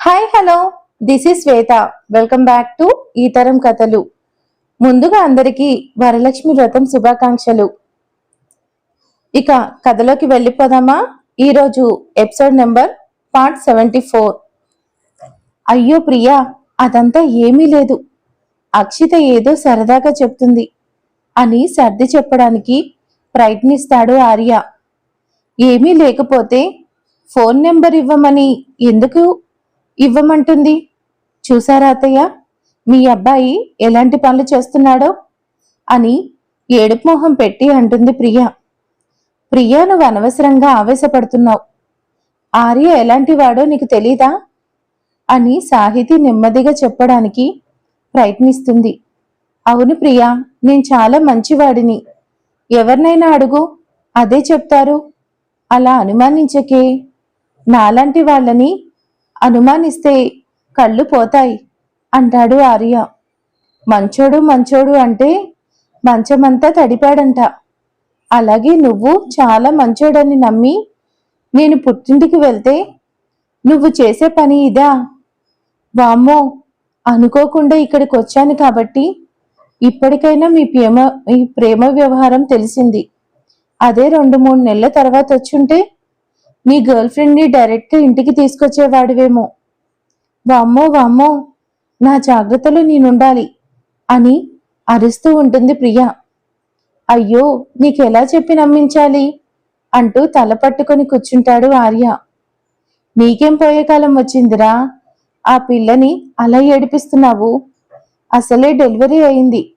Hi hello this is Shweta welcome back to ఈ తరం కథలు ముందుగా అందరికీ వరలక్ష్మి వ్రతం శుభాకాంక్షలు. ఇక కథలోకి వెళ్ళిపోదామా? ఈరోజు episode number part seventy four అయ్యో ప్రియా అదంతా ఏమీ లేదు. అక్షిత ఏదో సరదాగా చెప్తుంది. అని సర్ది చెప్పడానికి ప్రయత్నిస్తాడు ఆర్య. ఏమీ లేకపోతే ఫోన్ నెంబర్ ఇవ్వమని ఎందుకు ఇవ్వమంటుంది. చూసారా అత్తయ్య? మీ అబ్బాయి ఎలాంటి పనులు చేస్తున్నాడో? అని ఏడుపు మొహం పెట్టి అంటుంది ప్రియ. ప్రియా నువ్వు అనవసరంగా ఆవేశపడుతున్నావు. ఆర్య ఎలాంటి వాడో నీకు తెలీదా? అని సాహితి నెమ్మదిగా చెప్పడానికి ప్రయత్నిస్తుంది. అవును ప్రియా నేను చాలా మంచివాడిని. ఎవరినైనా అడుగు అదే చెప్తారు. అలా అనుమానించకే. నాలాంటి వాళ్ళని అనుమానిస్తే కళ్ళు పోతాయి అంటాడు ఆర్య. మంచోడు మంచోడు అంటే మంచమంతా తడిపాడంట. అలాగే నువ్వు చాలా మంచోడని నమ్మి నేను పుట్టింటికి వెళ్తే నువ్వు చేసే పని ఇదా? వామ్మో అనుకోకుండా ఇక్కడికి వచ్చాను కాబట్టి ఇప్పటికైనా మీ ప్రేమ మీ ప్రేమ వ్యవహారం తెలిసింది. అదే రెండు మూడు నెలల తర్వాత వచ్చుంటే నీ గర్ల్ ఫ్రెండ్ని డైరెక్ట్గా ఇంటికి తీసుకొచ్చేవాడివేమో. వామ్మో వామ్మో నా జాగ్రత్తలో నేనుండాలి అని అరుస్తూ ఉంటుంది ప్రియ. అయ్యో నీకెలా చెప్పి నమ్మించాలి? అంటూ తల పట్టుకొని కూర్చుంటాడు ఆర్య. నీకేం పోయే కాలం వచ్చిందిరా? ఆ పిల్లని అలా ఏడిపిస్తున్నావు? అసలే డెలివరీ అయింది.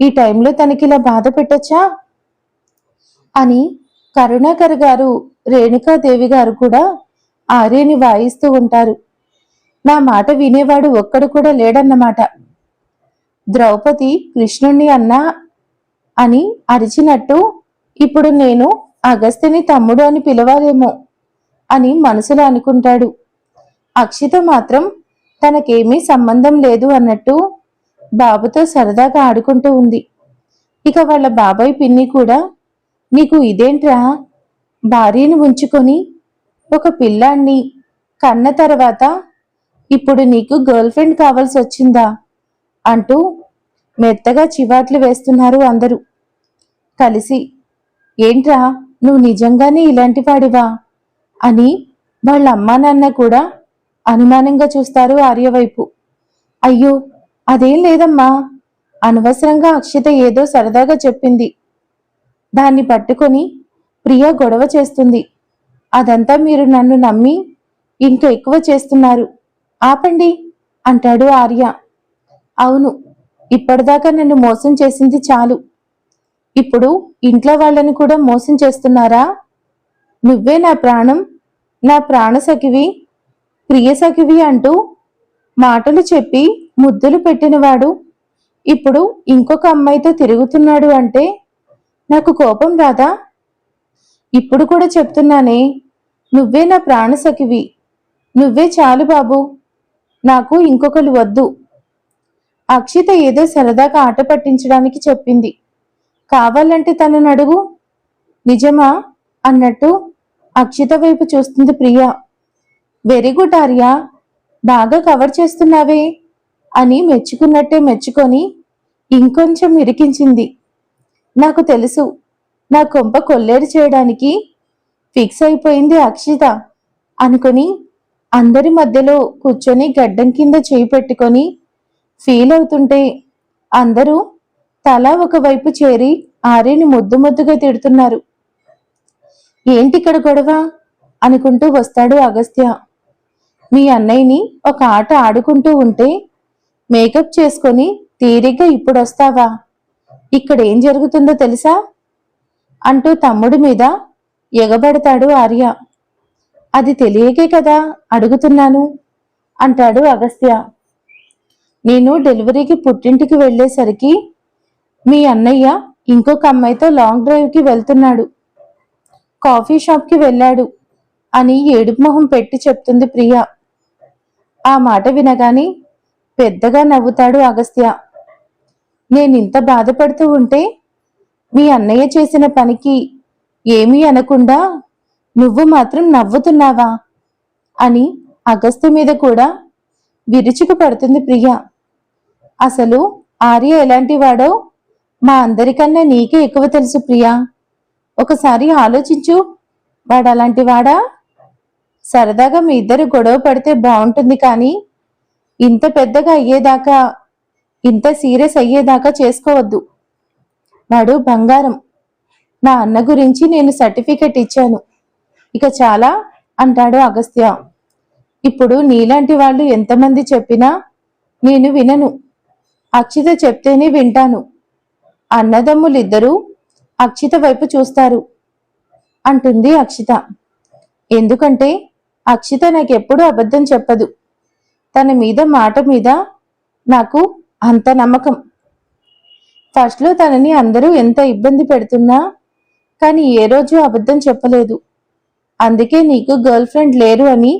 ఈ టైంలో తనకిలా బాధ పెట్టచ్చా? అని కరుణాకర్ గారు రేణుకాదేవి గారు కూడా ఆర్యని వాయిస్తూ ఉంటారు. నా మాట వినేవాడు ఒక్కడు కూడా లేడన్నమాట. ద్రౌపది కృష్ణుణ్ణి అన్నా అని అరిచినట్టు ఇప్పుడు నేను అగస్త్యని తమ్ముడు అని పిలవాలేమో అని మనసులో అనుకుంటాడు. అక్షిత మాత్రం తనకేమీ సంబంధం లేదు అన్నట్టు బాబుతో సరదాగా ఆడుకుంటూ ఉంది. ఇక వాళ్ళ బాబాయ్ పిన్ని కూడా నీకు ఇదేంట్రా? భార్యను ఉంచుకొని ఒక పిల్లాన్ని కన్న తర్వాత ఇప్పుడు నీకు గర్ల్ ఫ్రెండ్ కావాల్సి వచ్చిందా? అంటూ మెత్తగా చివాట్లు వేస్తున్నారు అందరూ. కలిసి ఏంట్రా నువ్వు నిజంగానే ఇలాంటి వాడివా? అని వాళ్ళ అమ్మా నాన్న కూడా అనుమానంగా చూస్తారు ఆర్య వైపు. అయ్యో అదేం లేదమ్మా. అనవసరంగా అక్షిత ఏదో సరదాగా చెప్పింది. దాన్ని పట్టుకొని ప్రియ గొడవ చేస్తుంది. అదంతా మీరు నన్ను నమ్మి ఇంకా ఎక్కువ చేస్తున్నారు. ఆపండి అంటాడు ఆర్య. అవును ఇప్పటిదాకా నన్ను మోసం చేసింది చాలు. ఇప్పుడు ఇంట్లో వాళ్ళని కూడా మోసం చేస్తున్నారా? నువ్వే నా ప్రాణం నా ప్రాణసఖివి ప్రియసఖివి అంటూ మాటలు చెప్పి ముద్దులు పెట్టినవాడు. ఇప్పుడు ఇంకొక అమ్మాయితో తిరుగుతున్నాడు అంటే నాకు కోపం రాదా? ఇప్పుడు కూడా చెప్తున్నానే నువ్వే నా ప్రాణసఖివి. నువ్వే చాలు బాబు. నాకు ఇంకొకరు వద్దు. అక్షిత ఏదో సరదాగా ఆట పట్టించడానికి చెప్పింది. కావాలంటే తనను అడుగు. నిజమా? అన్నట్టు అక్షిత వైపు చూస్తుంది ప్రియ. Very good Arya. బాగా కవర్ చేస్తున్నావే అని మెచ్చుకున్నట్టే మెచ్చుకొని ఇంకొంచెం ఇరికించింది. నాకు తెలుసు. నా కొంప కొల్లేరు చేయడానికి ఫిక్స్ అయిపోయింది అక్షిత. అనుకొని అందరి మధ్యలో కూర్చొని గడ్డం కింద చేయి పెట్టుకొని ఫీల్ అవుతుంటే అందరూ తలా ఒకవైపు చేరి ఆర్యని ముద్దు ముద్దుగా తిడుతున్నారు. ఏంటి ఇక్కడ గొడవ? అనుకుంటూ వస్తాడు అగస్త్య. మీ అన్నయ్యని ఒక ఆట ఆడుకుంటూ ఉంటే మేకప్ చేసుకొని తీరిగ్గా ఇప్పుడు వస్తావా ఇక్కడ ఏం జరుగుతుందో తెలుసా? అంటూ తమ్ముడి మీద ఎగబడతాడు ఆర్య. అది తెలియకే కదా అడుగుతున్నాను అంటాడు అగస్త్య. నేను డెలివరీకి పుట్టింటికి వెళ్ళేసరికి మీ అన్నయ్య ఇంకొక అమ్మాయితో లాంగ్ డ్రైవ్కి వెళ్తున్నాడు కాఫీ షాప్కి వెళ్ళాడు అని ఏడుపు మొహం పెట్టి చెప్తుంది ప్రియ. ఆ మాట వినగానే పెద్దగా నవ్వుతాడు అగస్త్య. నేనింత బాధపడుతూ ఉంటే మీ అన్నయ్య చేసిన పనికి ఏమీ అనకుండా నువ్వు మాత్రం నవ్వుతున్నావా? అని అగస్త్య మీద కూడా విరుచుకు పడుతుంది ప్రియ. అసలు ఆర్య ఎలాంటి వాడో మా అందరికన్నా నీకే ఎక్కువ తెలుసు ప్రియా. ఒకసారి ఆలోచించు వాడు అలాంటి వాడా? సరదాగా మీ ఇద్దరు గొడవ పడితే బాగుంటుంది కానీ ఇంత పెద్దగా అయ్యేదాకా ఇంత సీరియస్ అయ్యేదాకా చేసుకోవద్దు. వాడు బంగారం. నా అన్న గురించి నేను సర్టిఫికెట్ ఇచ్చాను. ఇక చాలా అంటాడు అగస్త్య. ఇప్పుడు నీలాంటి వాళ్ళు ఎంతమంది చెప్పినా నేను వినను. అక్షిత చెప్తేనే వింటాను. అన్నదమ్ములిద్దరూ అక్షిత వైపు చూస్తారు. అంటుంది అక్షిత. ఎందుకంటే అక్షిత నాకెప్పుడు అబద్ధం చెప్పదు. తన మీద మాట మీద నాకు అంత నమ్మకం. ఫస్ట్లో తనని అందరూ ఎంత ఇబ్బంది పెడుతున్నా కానీ ఏ రోజు అబద్ధం చెప్పలేదు. అందుకే నీకు గర్ల్ ఫ్రెండ్ లేరు అని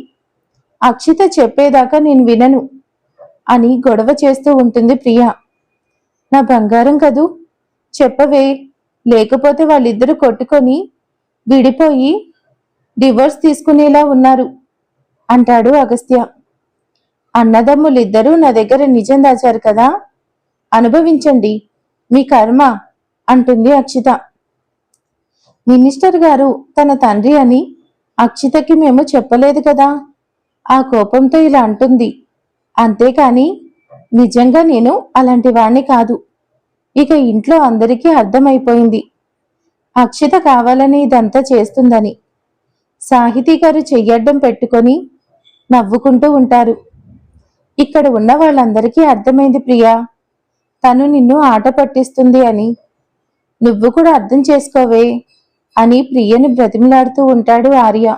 అక్షిత చెప్పేదాకా నేను వినను అని గొడవ చేస్తూ ఉంటుంది ప్రియా. నా బంగారం కదూ? చెప్పవే. లేకపోతే వాళ్ళిద్దరూ కొట్టుకొని విడిపోయి డివోర్స్ తీసుకునేలా ఉన్నారు అంటాడు అగస్త్య. అన్నదమ్ములిద్దరూ నా దగ్గర నిజం దాచారు కదా? అనుభవించండి. మీ కర్మ అంటుంది అక్షిత. మినిస్టర్ గారు తన తండ్రి అని అక్షితకి మేము చెప్పలేదు కదా? ఆ కోపంతో ఇలా అంటుంది. అంతేకాని నిజంగా నేను అలాంటి వాణ్ణి కాదు. ఇక ఇంట్లో అందరికీ అర్థమైపోయింది. అక్షిత కావాలని ఇదంతా చేస్తుందని. సాహితీ గారు చెయ్యడ్డం పెట్టుకొని నవ్వుకుంటూ ఉంటారు. ఇక్కడ ఉన్న వాళ్ళందరికీ అర్థమైంది ప్రియా. తను నిన్ను ఆట పట్టిస్తుంది అని. నువ్వు కూడా అర్థం చేసుకోవే అని ప్రియని బ్రతిమలాడుతూ ఉంటాడు ఆర్య.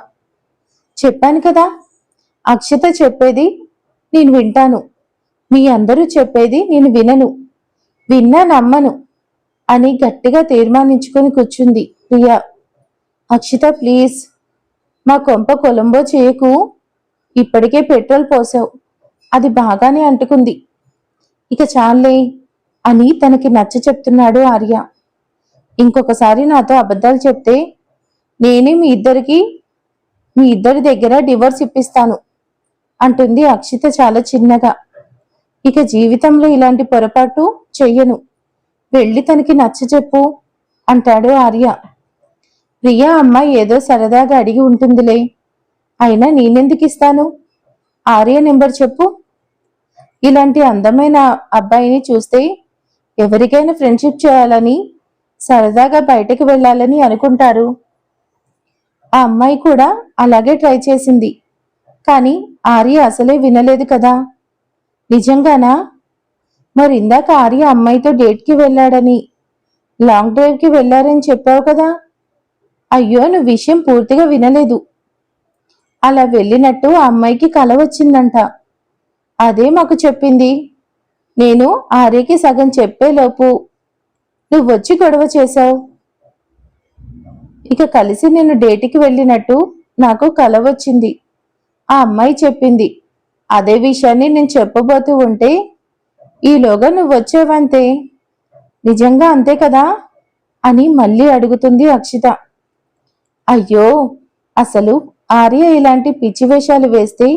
చెప్పాను కదా అక్షత చెప్పేది నేను వింటాను. మీ అందరూ చెప్పేది నేను వినను. విన్నా నమ్మను అని గట్టిగా తీర్మానించుకొని కూర్చుంది ప్రియా. అక్షిత ప్లీజ్ మా కొంప కొలంబో చేయకు. ఇప్పటికే పెట్రోల్ పోసావు. అది బాగానే అంటుకుంది. ఇక చాలే అని తనకి నచ్చ చెప్తున్నాడు ఆర్య. ఇంకొకసారి నాతో అబద్ధాలు చెప్తే నేనే మీ ఇద్దరికి మీ ఇద్దరి దగ్గర డివోర్స్ ఇప్పిస్తాను అంటుంది అక్షిత చాలా చిన్నగా. ఇక జీవితంలో ఇలాంటి పొరపాటు చెయ్యను. వెళ్ళి తనకి నచ్చ చెప్పు అంటాడు ఆర్య. ప్రియా అమ్మ ఏదో సరదాగా అడిగి ఉంటుందిలే. అయినా నేనెందుకు ఇస్తాను? ఆర్య నెంబర్ చెప్పు. ఇలాంటి అందమైన అబ్బాయిని చూస్తే ఎవరికైనా ఫ్రెండ్షిప్ చేయాలని సరదాగా బయటకు వెళ్ళాలని అనుకుంటారు. ఆ అమ్మాయి కూడా అలాగే ట్రై చేసింది. కానీ ఆర్య అసలే వినలేదు కదా. నిజంగానా? మరి ఇందాక ఆర్య అమ్మాయితో డేట్కి వెళ్ళాడని లాంగ్ డ్రైవ్కి వెళ్ళారని చెప్పావు కదా. అయ్యో నువ్వు విషయం పూర్తిగా వినలేదు. అలా వెళ్ళినట్టు ఆ అమ్మాయికి కల వచ్చిందంట. అదే మాకు చెప్పింది. నేను ఆర్యకి సగం చెప్పేలోపు నువ్వు వచ్చి గొడవ చేశావు. ఇక కలిసి నేను డేటికి వెళ్ళినట్టు నాకు కల వచ్చింది. ఆ అమ్మాయి చెప్పింది. అదే విషయాన్ని నేను చెప్పబోతూ ఉంటే ఈలోగా నువ్వు వచ్చేవంతే. నిజంగా అంతే కదా? అని మళ్ళీ అడుగుతుంది అక్షిత. అయ్యో అసలు ఆర్య ఇలాంటి పిచ్చి వేషాలు వేస్తే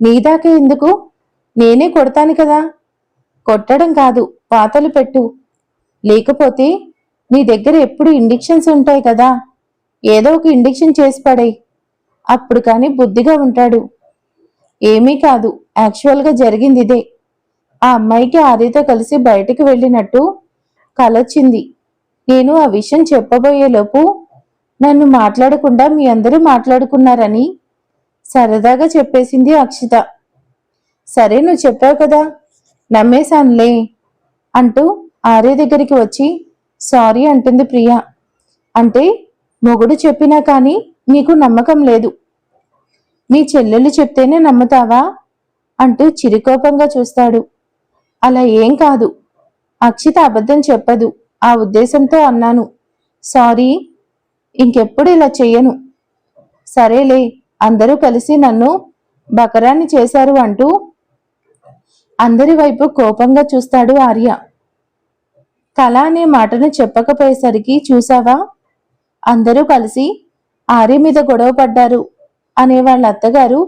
నీదాకే ఎందుకు? నేనే కొడతాను కదా. కొట్టడం కాదు పాతలు పెట్టు. లేకపోతే నీ దగ్గర ఎప్పుడు ఇండిక్షన్స్ ఉంటాయి కదా. ఏదో ఒక ఇండిక్షన్ చేసి పడే అప్పుడు కానీ బుద్ధిగా ఉంటాడు. ఏమీ కాదు యాక్చువల్గా జరిగింది ఇదే. ఆ అమ్మాయికి ఆదితో కలిసి బయటికి వెళ్ళినట్టు కలొచ్చింది నేను ఆ విషయం చెప్పబోయేలోపు నన్ను మాట్లాడకుండా మీ అందరూ మాట్లాడుకున్నారని సరదాగా చెప్పేసింది అక్షిత. సరే నువ్వు చెప్పావు కదా నమ్మేశానులే అంటూ ఆర్య దగ్గరికి వచ్చి సారీ అంటుంది ప్రియ. అంటే మొగుడు చెప్పినా కానీ నీకు నమ్మకం లేదు. మీ చెల్లెలు చెప్తేనే నమ్ముతావా? అంటూ చిరుకోపంగా చూస్తాడు. అలా ఏం కాదు. అక్షిత అబద్ధం చెప్పదు. ఆ ఉద్దేశంతో అన్నాను. సారీ ఇంకెప్పుడు ఇలా చెయ్యను. సరేలే అందరూ కలిసి నన్ను బకరాన్ని చేశారు అంటూ అందరి వైపు కోపంగా చూస్తాడు ఆర్య. కళ అనే మాటను చెప్పకపోయేసరికి చూసావా? అందరూ కలిసి ఆర్య మీద గొడవ పడ్డారు అనే వాళ్ళ అత్తగారు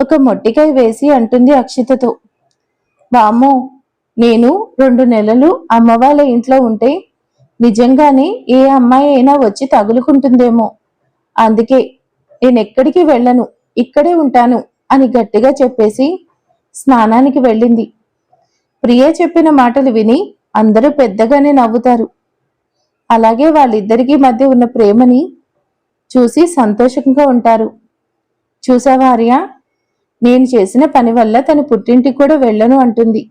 ఒక మొట్టికాయ వేసి అంటుంది అక్షితతో. వామ్మో నేను రెండు నెలలు అమ్మ వాళ్ళ ఇంట్లో ఉంటే నిజంగానే ఏ అమ్మాయి అయినా వచ్చి తగులుకుంటుందేమో. అందుకే నేను ఎక్కడికి వెళ్ళను ఇక్కడే ఉంటాను అని గట్టిగా చెప్పేసి స్నానానికి వెళ్ళింది. ప్రియ చెప్పిన మాటలు విని అందరూ పెద్దగానే నవ్వుతారు. అలాగే వాళ్ళిద్దరికీ మధ్య ఉన్న ప్రేమని చూసి సంతోషంగా ఉంటారు. చూసావా ఆర్య? నేను చేసిన పని వల్ల తన పుట్టింటికి కూడా వెళ్ళను అంటుంది.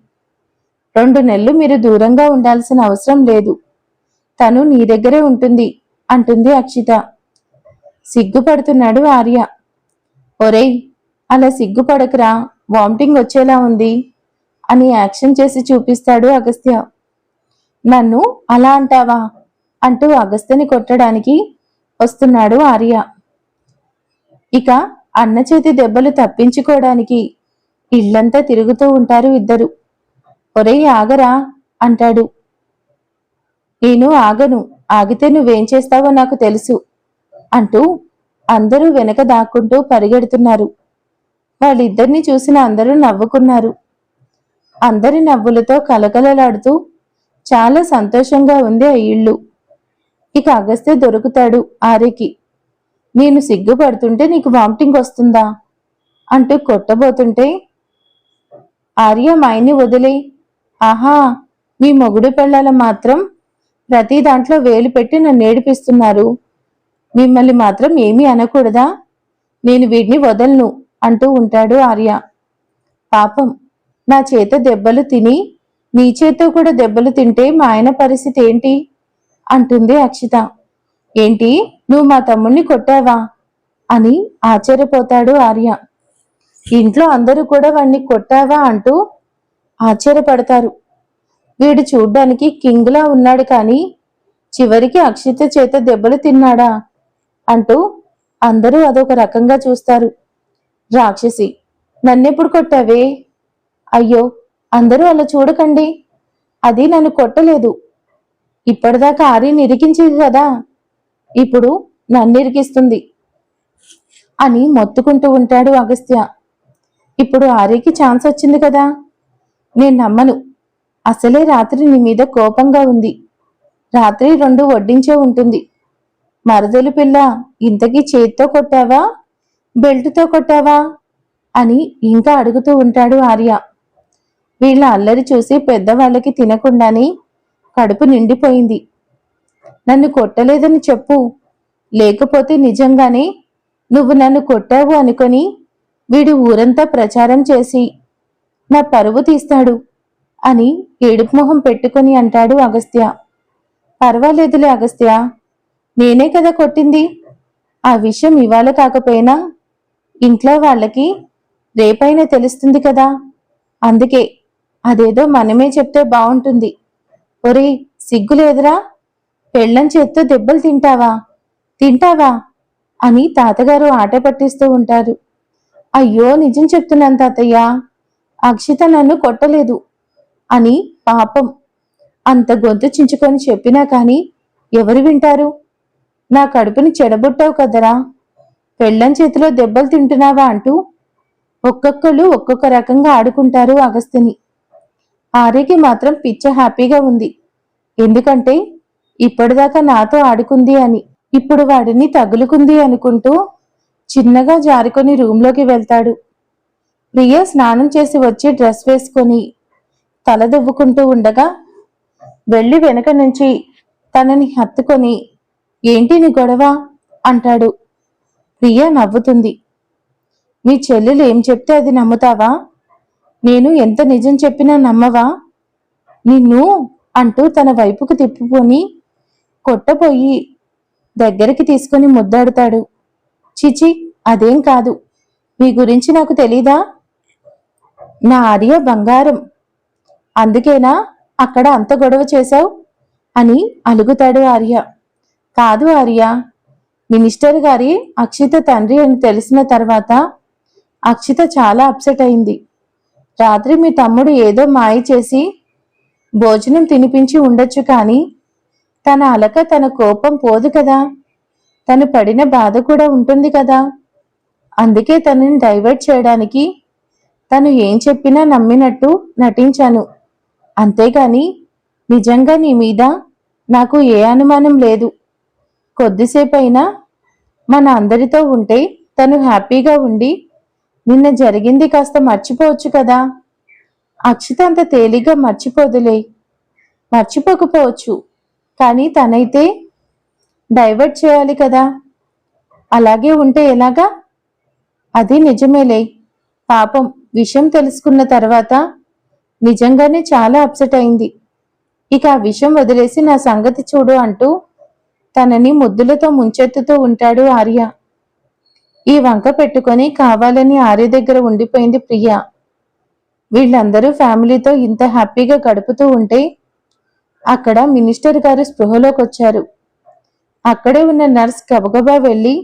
రెండు నెలలు మీరు దూరంగా ఉండాల్సిన అవసరం లేదు. తను నీ దగ్గరే ఉంటుంది అంటుంది అక్షిత. సిగ్గుపడుతున్నాడు ఆర్య. ఒరేయ్ అలా సిగ్గుపడకురా. వామిటింగ్ వచ్చేలా ఉంది అని యాక్షన్ చేసి చూపిస్తాడు అగస్త్య. నన్ను అలా అంటావా? అంటూ అగస్త్యని కొట్టడానికి వస్తున్నాడు ఆర్య. ఇక అన్న చేతి దెబ్బలు తప్పించుకోవడానికి ఇల్లంతా తిరుగుతూ ఉంటారు ఇద్దరు. ఒరేయ్ ఆగరా అంటాడు. నేను ఆగను ఆగితే నువ్వేం చేస్తావో నాకు తెలుసు అంటూ అందరూ వెనక దాక్కుంటూ పరిగెడుతున్నారు. వాళ్ళిద్దరిని చూసిన అందరూ నవ్వుకున్నారు. అందరి నవ్వులతో కలకలలాడుతూ చాలా సంతోషంగా ఉంది ఆ ఇళ్ళు ఇక అగస్తే దొరుకుతాడు ఆర్యకి నేను సిగ్గుపడుతుంటే నీకు వామిటింగ్ వస్తుందా? అంటూ కొట్టబోతుంటే ఆర్య మాయని వదిలే. ఆహా మీ మొగుడు పెళ్ళాల మాత్రం ప్రతి దాంట్లో వేలు పెట్టి నన్ను ఏడిపిస్తున్నారు. మిమ్మల్ని మాత్రం ఏమీ అనకూడదా? నేను వీడిని వదలను. అంటూ ఉంటాడు ఆర్య. పాపం నా చేత దెబ్బలు తిని నీ చేత్తో కూడా దెబ్బలు తింటే మా ఆయన పరిస్థితి ఏంటి? అంటుంది అక్షిత. ఏంటి నువ్వు మా తమ్ముణ్ణి కొట్టావా? అని ఆశ్చర్యపోతాడు ఆర్య. ఇంట్లో అందరూ కూడా వాణ్ణి కొట్టావా? అంటూ ఆశ్చర్యపడతారు. వీడు చూడ్డానికి కింగ్లా ఉన్నాడు కానీ చివరికి అక్షిత చేత దెబ్బలు తిన్నాడా? అంటూ అందరూ అదొక రకంగా చూస్తారు. రాక్షసి నన్నెప్పుడు కొట్టావే? అయ్యో అందరూ అలా చూడకండి. అది నన్ను కొట్టలేదు. ఇప్పటిదాకా ఆర్యని ఇరికించేది కదా. ఇప్పుడు నన్ను ఇరికిస్తుంది అని మొత్తుకుంటూ ఉంటాడు అగస్త్య. ఇప్పుడు ఆర్యకి ఛాన్స్ వచ్చింది కదా. నేను నమ్మను. అసలే రాత్రి నీ మీద కోపంగా ఉంది. రాత్రి రెండు వడ్డించే ఉంటుంది. మరదలు పిల్ల ఇంతకీ చేత్తో కొట్టావా? బెల్ట్తో కొట్టావా? అని ఇంకా అడుగుతూ ఉంటాడు ఆర్య. వీళ్ళ అల్లరి చూసి పెద్దవాళ్ళకి తినకుండానే కడుపు నిండిపోయింది. నన్ను కొట్టలేదని చెప్పు. లేకపోతే నిజంగానే నువ్వు నన్ను కొట్టావు అనుకొని వీడు ఊరంతా ప్రచారం చేసి నా పరువు తీస్తాడు అని ఏడుపు మొహం పెట్టుకొని అంటాడు అగస్త్య. పర్వాలేదులే అగస్త్య నేనే కదా కొట్టింది. ఆ విషయం ఇవాళ కాకపోయినా ఇంట్లో వాళ్ళకి రేపైనా తెలుస్తుంది కదా? అందుకే అదేదో మనమే చెప్తే బాగుంటుంది. ఒరే సిగ్గులేదురా పెళ్ళం చేత్తో దెబ్బలు తింటావా? తింటావా? అని తాతగారు ఆట పట్టిస్తూ ఉంటారు. అయ్యో నిజం చెప్తున్నాను తాతయ్య. అక్షిత నన్ను కొట్టలేదు అని పాపం అంత గొంతు చించుకొని చెప్పినా కానీ ఎవరు వింటారు? నా కడుపుని చెడబుట్టావు కదరా? పెళ్ళం చేతిలో దెబ్బలు తింటున్నావా అంటూ ఒక్కొక్కరు ఒక్కొక్క రకంగా ఆడుకుంటారు అగస్తిని ఆర్యకి మాత్రం పిచ్చ హ్యాపీగా ఉంది. ఎందుకంటే ఇప్పటిదాకా నాతో ఆడుకుంది అని ఇప్పుడు వాడిని తగులుకుంది అనుకుంటూ చిన్నగా జారుకొని రూంలోకి వెళ్తాడు. ప్రియ స్నానం చేసి వచ్చి డ్రెస్ వేసుకొని తల దువ్వుకుంటూ ఉండగా వెళ్ళి వెనక నుంచి తనని హత్తుకొని ఏంటి నీ గొడవ? అంటాడు. ప్రియా నవ్వుతుంది. మీ చెల్లెలు ఏం చెప్తే అది నమ్ముతావా? నేను ఎంత నిజం చెప్పినా నమ్మవా? నిన్ను అంటూ తన వైపుకు తిప్పుకొని కొట్టపోయి దగ్గరికి తీసుకొని ముద్దాడుతాడు. చిచి అదేం కాదు. మీ గురించి నాకు తెలీదా? నా ఆర్య బంగారం. అందుకేనా అక్కడ అంత గొడవ చేశావు? అని అలుగుతాడు ఆర్య. కాదు ఆర్య మినిస్టర్ గారి అక్షిత తండ్రి అని తెలిసిన తర్వాత అక్షిత చాలా అప్సెట్ అయింది. రాత్రి మీ తమ్ముడు ఏదో మాయ చేసి భోజనం తినిపించి ఉండొచ్చు కానీ తన అలక తన కోపం పోదు కదా. తను పడిన బాధ కూడా ఉంటుంది కదా. అందుకే తనని డైవర్ట్ చేయడానికి తను ఏం చెప్పినా నమ్మినట్టు నటించాను. అంతేగాని నిజంగా నీ మీద నాకు ఏ అనుమానం లేదు. కొద్దిసేపైనా మన అందరితో ఉంటే తను హ్యాపీగా ఉండి నిన్న జరిగింది కాస్త మర్చిపోవచ్చు కదా? అక్షిత అంత తేలిగ్గా మర్చిపోదులే. మర్చిపోకపోవచ్చు. కానీ తనైతే డైవర్ట్ చేయాలి కదా? అలాగే ఉంటే ఎలాగా? అది నిజమేలే. పాపం విషయం తెలుసుకున్న తర్వాత నిజంగానే చాలా అప్సెట్ అయింది. ఇక ఆ విషయం వదిలేసి నా సంగతి చూడు అంటూ తనని ముద్దులతో ముంచెత్తుతూ ఉంటాడు ఆర్య. ఈ వంక పెట్టుకొని కావాలని ఆర్య దగ్గర ఉండిపోయింది ప్రియ. వీళ్ళందరూ ఫ్యామిలీతో ఇంత హ్యాపీగా గడుపుతూ ఉంటే అక్కడ మినిస్టర్ గారు స్పృహలోకి వచ్చారు అక్కడే ఉన్న నర్స్ గబగబా వెళ్ళి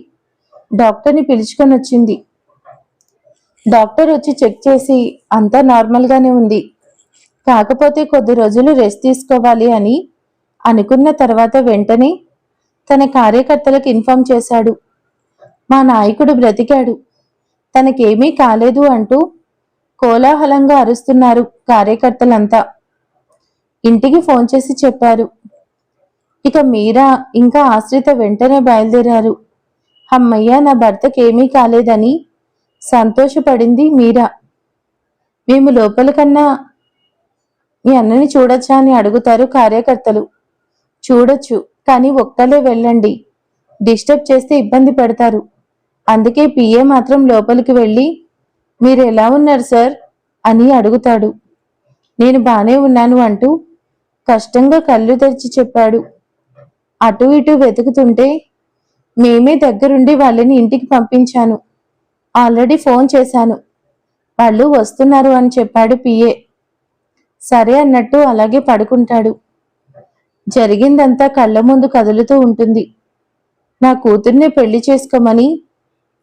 డాక్టర్ని పిలుచుకొని వచ్చింది. డాక్టర్ వచ్చి చెక్ చేసి అంతా నార్మల్గానే ఉంది. కాకపోతే కొద్ది రోజులు రెస్ట్ తీసుకోవాలి అని అనుకున్న తర్వాత వెంటనే తన కార్యకర్తలకు ఇన్ఫార్మ్ చేశాడు. మా నాయకుడు బ్రతికాడు. తనకేమీ కాలేదు అంటూ కోలాహలంగా అరుస్తున్నారు కార్యకర్తలంతా. ఇంటికి ఫోన్ చేసి చెప్పారు. ఇక మీరా ఇంకా ఆశ్రిత వెంటనే బయలుదేరారు. అమ్మయ్య నా భర్తకేమీ కాలేదని సంతోషపడింది మీరా. మేము లోపల కన్నా మీ అన్నని చూడొచ్చా అని అడుగుతారు కార్యకర్తలు. చూడొచ్చు. కానీ ఒక్కలే వెళ్ళండి. డిస్టర్బ్ చేస్తే ఇబ్బంది పెడతారు. అందుకే పిఏ మాత్రం లోపలికి వెళ్ళి మీరు ఎలా ఉన్నారు సార్? అని అడుగుతాడు. నేను బానే ఉన్నాను అంటూ కష్టంగా కళ్ళు తెరిచి చెప్పాడు. అటు ఇటు వెతుకుతుంటే మేమే దగ్గరుండి వాళ్ళని ఇంటికి పంపించాను. ఆల్రెడీ ఫోన్ చేశాను. వాళ్ళు వస్తున్నారు అని చెప్పాడు పిఏ సరే అన్నట్టు అలాగే పడుకుంటాడు. జరిగిందంతా కళ్ళ ముందు కదులుతూ ఉంటుంది. నా కూతుర్ని పెళ్ళి చేసుకోమని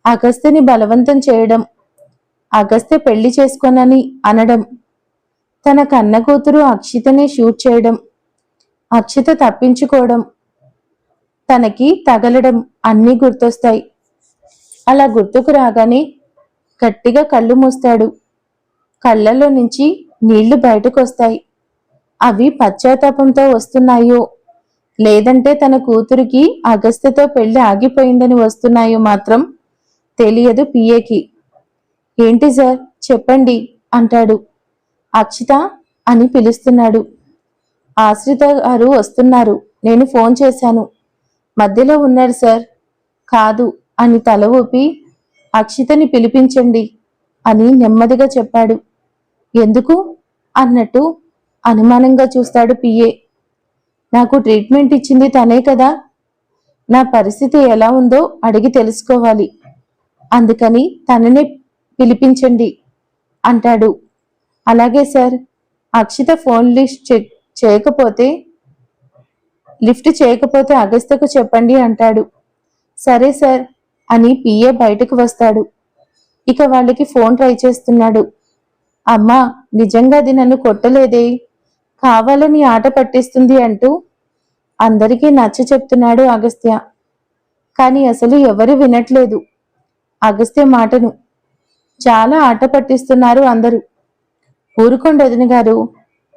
అగస్త్యని బలవంతం చేయడం అగస్త్య పెళ్ళి చేసుకోనని అనడం తన కన్న కూతురు అక్షితనే షూట్ చేయడం అక్షిత తప్పించుకోవడం తనకి తగలడం అన్నీ గుర్తొస్తాయి. అలా గుర్తుకు రాగానే గట్టిగా కళ్ళు మూస్తాడు. కళ్ళలో నుంచి నీళ్ళు బయటకు వస్తాయి అవి పశ్చాత్తాపంతో వస్తున్నాయో? లేదంటే తన కూతురికి అగస్త్యతో పెళ్ళి ఆగిపోయిందని వస్తున్నాయో మాత్రం తెలియదు పిఏకి. ఏంటి సార్? చెప్పండి అంటాడు. అక్షిత అని పిలుస్తున్నాడు. ఆశ్రిత గారు వస్తున్నారు. నేను ఫోన్ చేశాను. మధ్యలో ఉన్నారు సార్. కాదు అని తల ఊపి అక్షితని పిలిపించండి అని నెమ్మదిగా చెప్పాడు. ఎందుకు? అన్నట్టు అనుమానంగా చూస్తాడు పిఏ. నాకు ట్రీట్మెంట్ ఇచ్చింది తనే కదా. నా పరిస్థితి ఎలా ఉందో అడిగి తెలుసుకోవాలి. అందుకని తననే పిలిపించండి అంటాడు. అలాగే sir Akshita phone list check చేయకపోతే లిఫ్ట్ చేయకపోతే అగస్త్యకు చెప్పండి అంటాడు. సరే సార్ అని పిఏ బయటకు వస్తాడు. ఇక వాళ్ళకి ఫోన్ ట్రై చేస్తున్నాడు. అమ్మా నిజంగా అది నన్ను కొట్టలేదే? కావాలని ఆట పట్టిస్తుంది అంటూ అందరికీ నచ్చ చెప్తున్నాడు అగస్త్య. కానీ అసలు ఎవరు వినట్లేదు. అగస్త్య మాటను. చాలా ఆట పట్టిస్తున్నారు అందరూ. ఊరుకోండి గారు.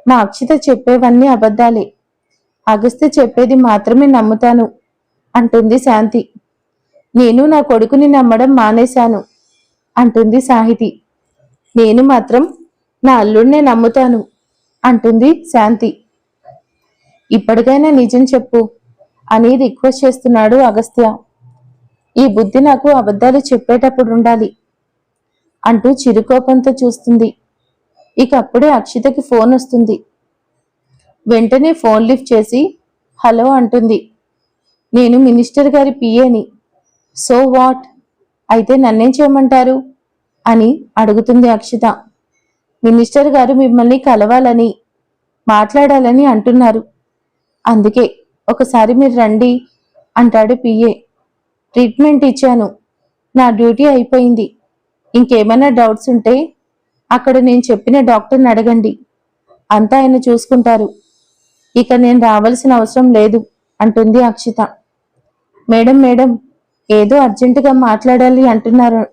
మా అక్షిత చెప్పేవన్నీ అబద్ధాలే. అగస్త్య చెప్పేది మాత్రమే నమ్ముతాను అంటుంది శాంతి. నేను నా కొడుకుని నమ్మడం మానేశాను అంటుంది సాహితి. నేను మాత్రం నా అల్లుడినే నమ్ముతాను. అంటుంది శాంతి. ఇప్పటికైనా నిజం చెప్పు అని రిక్వెస్ట్ చేస్తున్నాడు అగస్త్య. ఈ బుద్ధి నాకు అబద్ధాలు చెప్పేటప్పుడు ఉండాలి అంటూ చిరుకోపంతో చూస్తుంది. ఇక అప్పుడే అక్షితకి ఫోన్ వస్తుంది. వెంటనే ఫోన్ లిఫ్ట్ చేసి హలో అంటుంది. నేను మినిస్టర్ గారి పిఏని. So what? అయితే నన్నేం చేయమంటారు? అని అడుగుతుంది అక్షిత. మినిస్టర్ గారు మిమ్మల్ని కలవాలని మాట్లాడాలని అంటున్నారు. అందుకే ఒకసారి మీరు రండి అంటాడు పిఏ ట్రీట్మెంట్ ఇచ్చాను. నా డ్యూటీ అయిపోయింది. ఇంకేమైనా డౌట్స్ ఉంటే అక్కడ నేను చెప్పిన డాక్టర్ని అడగండి. అంతా ఆయన చూసుకుంటారు. ఇక నేను రావాల్సిన అవసరం లేదు అంటుంది అక్షిత. మేడం మేడం ఏదో అర్జెంటుగా మాట్లాడాలి అంటున్నారు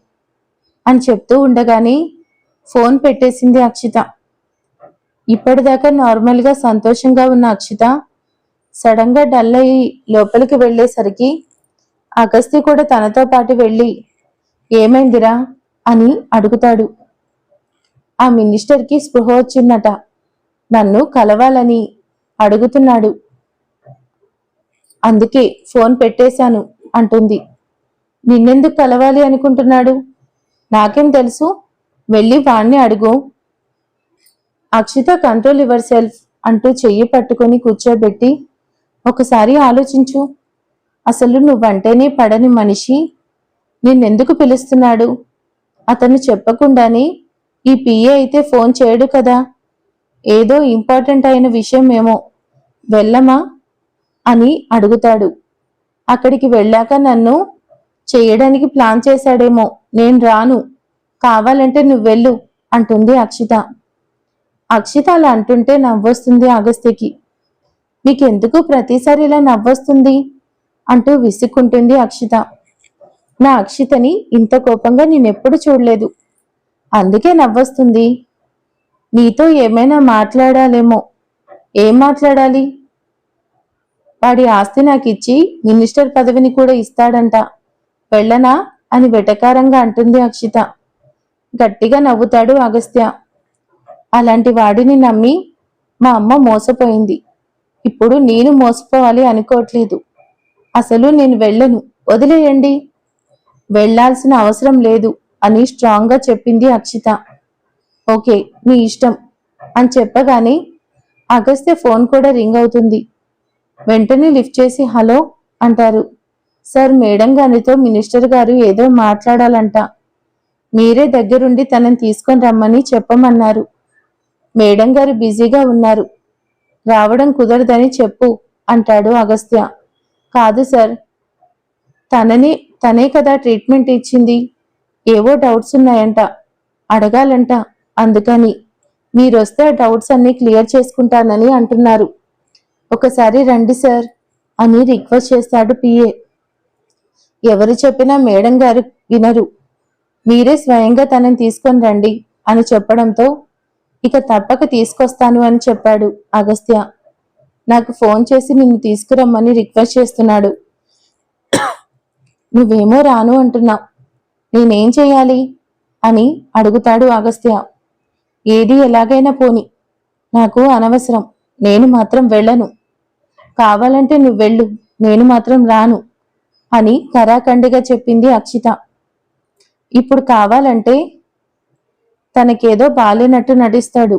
అని చెప్తూ ఉండగానే ఫోన్ పెట్టేసింది అక్షిత. ఇప్పటిదాకా నార్మల్గా సంతోషంగా ఉన్న అక్షిత సడన్గా డల్ అయ్యి లోపలికి వెళ్ళేసరికి అగస్తి కూడా తనతో పాటు వెళ్ళి ఏమైందిరా? అని అడుగుతాడు. ఆ మినిస్టర్కి స్పృహ వచ్చిందట. నన్ను కలవాలని అడుగుతున్నాడు. అందుకే ఫోన్ పెట్టేశాను అంటుంది. నిన్నెందుకు కలవాలి అనుకుంటున్నాడు? నాకేం తెలుసు? వెళ్ళి వాణ్ణి అడుగు. అక్షిత కంట్రోల్ యువర్ సెల్ఫ్ అంటూ చెయ్యి పట్టుకొని కూర్చోబెట్టి ఒకసారి ఆలోచించు. అసలు నువ్వంటేనే పడని మనిషి. నిన్నెందుకు పిలుస్తున్నాడు? అతను చెప్పకుండానే ఈ పిఏ అయితే ఫోన్ చేయడు కదా. ఏదో ఇంపార్టెంట్ అయిన విషయం ఏమో వెళ్ళమా? అని అడుగుతాడు. అక్కడికి వెళ్ళాక నన్ను చేయడానికి ప్లాన్ చేశాడేమో. నేను రాను. కావాలంటే నువ్వు వెళ్ళు అంటుంది అక్షిత. అక్షిత అలా అంటుంటే నవ్వొస్తుంది అగస్త్యకి నీకెందుకు ప్రతిసారి ఇలా నవ్వొస్తుంది? అంటూ విసుక్కుంటుంది అక్షిత. నా అక్షితని ఇంత కోపంగా నేనెప్పుడు చూడలేదు. అందుకే నవ్వొస్తుంది. నీతో ఏమైనా మాట్లాడాలేమో. ఏం మాట్లాడాలి? వాడి ఆస్తి నాకు ఇచ్చి మినిస్టర్ పదవిని కూడా ఇస్తాడంట. వెళ్ళనా అని వెటకారంగా అంటుంది అక్షిత. గట్టిగా నవ్వుతాడు అగస్త్య. అలాంటి వాడిని నమ్మి మా అమ్మ మోసపోయింది. ఇప్పుడు నేను మోసపోవాలి అనుకోవట్లేదు అసలు నేను వెళ్ళను. వదిలేయండి. వెళ్ళాల్సిన అవసరం లేదు అని స్ట్రాంగ్గా చెప్పింది అక్షిత. ఓకే నీ ఇష్టం అని చెప్పగానే అగస్త్య ఫోన్ కూడా రింగ్ అవుతుంది. వెంటనే లిఫ్ట్ చేసి హలో అంటారు. సార్ మేడం గారితో మినిస్టర్ గారు ఏదో మాట్లాడాలంట. మీరే దగ్గరుండి తనని తీసుకొని రమ్మని చెప్పమన్నారు. మేడం గారు బిజీగా ఉన్నారు. రావడం కుదరదని చెప్పు అంటాడు అగస్త్య. కాదు సార్ తనని తనే కదా ట్రీట్మెంట్ ఇచ్చింది. ఏవో డౌట్స్ ఉన్నాయంట. అడగాలంట అందుకని. మీరొస్తే ఆ డౌట్స్ అన్ని క్లియర్ చేసుకుంటానని అంటున్నారు. ఒకసారి రండి సార్ అని రిక్వెస్ట్ చేస్తాడు పిఏ ఎవరు చెప్పినా మేడం గారు వినరు. మీరే స్వయంగా తనని తీసుకొని రండి అని చెప్పడంతో ఇక తప్పక తీసుకొస్తాను అని చెప్పాడు అగస్త్య. నాకు ఫోన్ చేసి నిన్ను తీసుకురమ్మని రిక్వెస్ట్ చేస్తున్నాడు. నువ్వేమో రాను అంటున్నావు నేనేం చేయాలి? అని అడుగుతాడు అగస్త్య. ఏది ఎలాగైనా పోని. నాకు అనవసరం. నేను మాత్రం వెళ్ళను. కావాలంటే నువ్వు వెళ్ళు నేను మాత్రం రాను అని కరాఖండిగా చెప్పింది అక్షిత. ఇప్పుడు కావాలంటే తనకేదో బాలేనట్టు నటిస్తాడు.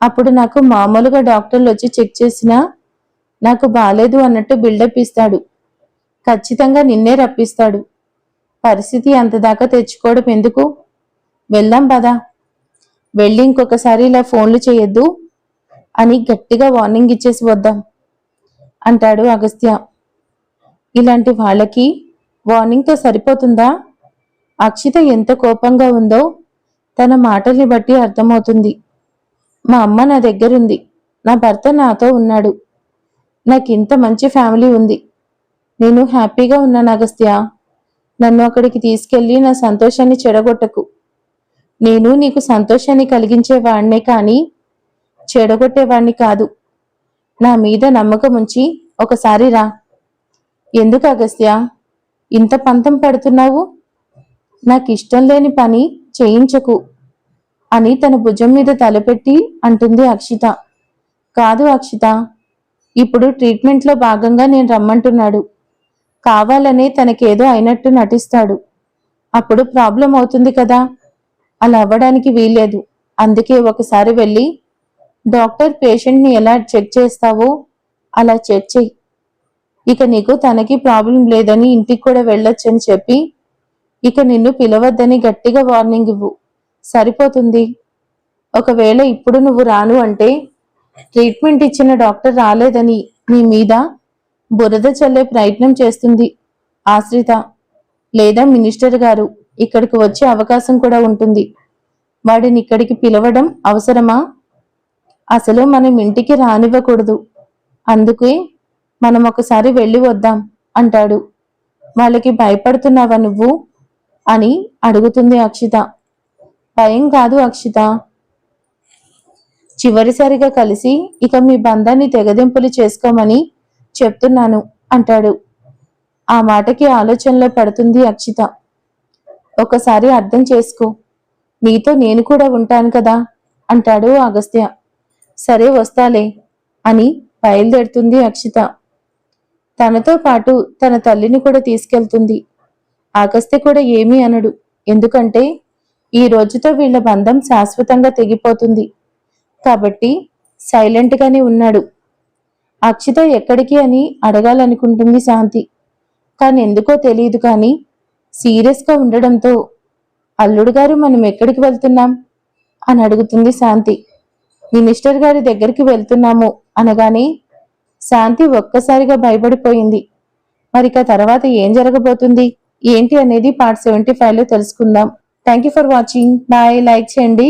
అప్పుడు నాకు మామూలుగా డాక్టర్లు వచ్చి చెక్ చేసినా నాకు బాలేదు అన్నట్టు బిల్డప్ ఇస్తాడు. ఖచ్చితంగా నిన్నే రప్పిస్తాడు. పరిస్థితి అంతదాకా తెచ్చుకోవడం ఎందుకు? వెళ్దాం పదా. వెళ్ళి ఇంకొకసారి ఇలా ఫోన్లు చేయొద్దు అని గట్టిగా వార్నింగ్ ఇచ్చేసి వద్దాం అంటాడు అగస్త్య. ఇలాంటి వాళ్ళకి వార్నింగ్తో సరిపోతుందా? అక్షిత ఎంత కోపంగా ఉందో తన మాటల్ని బట్టి అర్థమవుతుంది. మా అమ్మ నా దగ్గరుంది. నా భర్త నాతో ఉన్నాడు. నాకు ఇంత మంచి ఫ్యామిలీ ఉంది. నేను హ్యాపీగా ఉన్నాను అగస్త్య. నన్ను అక్కడికి తీసుకెళ్ళి నా సంతోషాన్ని చెడగొట్టకు. నేను నీకు సంతోషాన్ని కలిగించేవాడినే కానీ చెడగొట్టేవాణ్ణి కాదు. నా మీద నమ్మకం ఉంచి ఒకసారి రా. ఎందుకు అగస్త్య? ఇంత పంతం పడుతున్నావు? నాకు ఇష్టం లేని పని చేయించకు అని తన భుజం మీద తలపెట్టి అంటుంది అక్షిత. కాదు అక్షిత ఇప్పుడు ట్రీట్మెంట్లో భాగంగా నేను రమ్మంటున్నాడు. కావాలనే తనకేదో అయినట్టు నటిస్తాడు. అప్పుడు ప్రాబ్లం అవుతుంది కదా? అలా అవ్వడానికి వీల్లేదు. అందుకే ఒకసారి వెళ్ళి డాక్టర్ పేషెంట్ని ఎలా చెక్ చేస్తావో అలా చెక్ చెయ్యి ఇక నీకు తనకి ప్రాబ్లం లేదని ఇంటికి కూడా వెళ్ళొచ్చని చెప్పి ఇక నిన్ను పిలవద్దని గట్టిగా వార్నింగ్ ఇవ్వు. సరిపోతుంది. ఒకవేళ ఇప్పుడు నువ్వు రాను అంటే ట్రీట్మెంట్ ఇచ్చిన డాక్టర్ రాలేదని నీ మీద బురద చల్లే ప్రయత్నం చేస్తుంది. ఆశ్రిత లేదా మినిస్టర్ గారు ఇక్కడికి వచ్చే అవకాశం కూడా ఉంటుంది. వాడిని ఇక్కడికి పిలవడం అవసరమా? అసలు మనం ఇంటికి రానివ్వకూడదు. అందుకే మనం ఒకసారి వెళ్ళి వద్దాం అంటాడు. వాళ్ళకి భయపడుతున్నావా నువ్వు? అని అడుగుతుంది అక్షిత. భయం కాదు అక్షిత. చివరిసారిగా కలిసి ఇక మీ బంధాన్ని తెగదింపులు చేసుకోమని చెప్తున్నాను అంటాడు. ఆ మాటకి ఆలోచనలో పడుతుంది అక్షిత. ఒకసారి అర్థం చేసుకో. నీతో నేను కూడా ఉంటాను కదా అంటాడు అగస్త్య. సరే వస్తాలే అని బయలుదేరుతుంది అక్షిత. తనతో పాటు తన తల్లిని కూడా తీసుకెళ్తుంది. అగస్త్య కూడా ఏమీ అనడు. ఎందుకంటే ఈ రోజుతో వీళ్ళ బంధం శాశ్వతంగా తెగిపోతుంది. కాబట్టి సైలెంట్గానే ఉన్నాడు. అక్షిత ఎక్కడికి అని అడగాలనుకుంటుంది శాంతి. కానీ ఎందుకో తెలియదు కానీ సీరియస్గా ఉండడంతో అల్లుడు గారు మనం ఎక్కడికి వెళ్తున్నాం? అని అడుగుతుంది శాంతి. మినిస్టర్ గారి దగ్గరికి వెళ్తున్నాము అనగానే శాంతి ఒక్కసారిగా భయపడిపోయింది. మరిక తర్వాత ఏం జరగబోతుంది? ఏంటి అనేది పార్ట్ సెవెంటీ ఫైవ్లో తెలుసుకుందాం. Thank you for watching bye like చేయండి.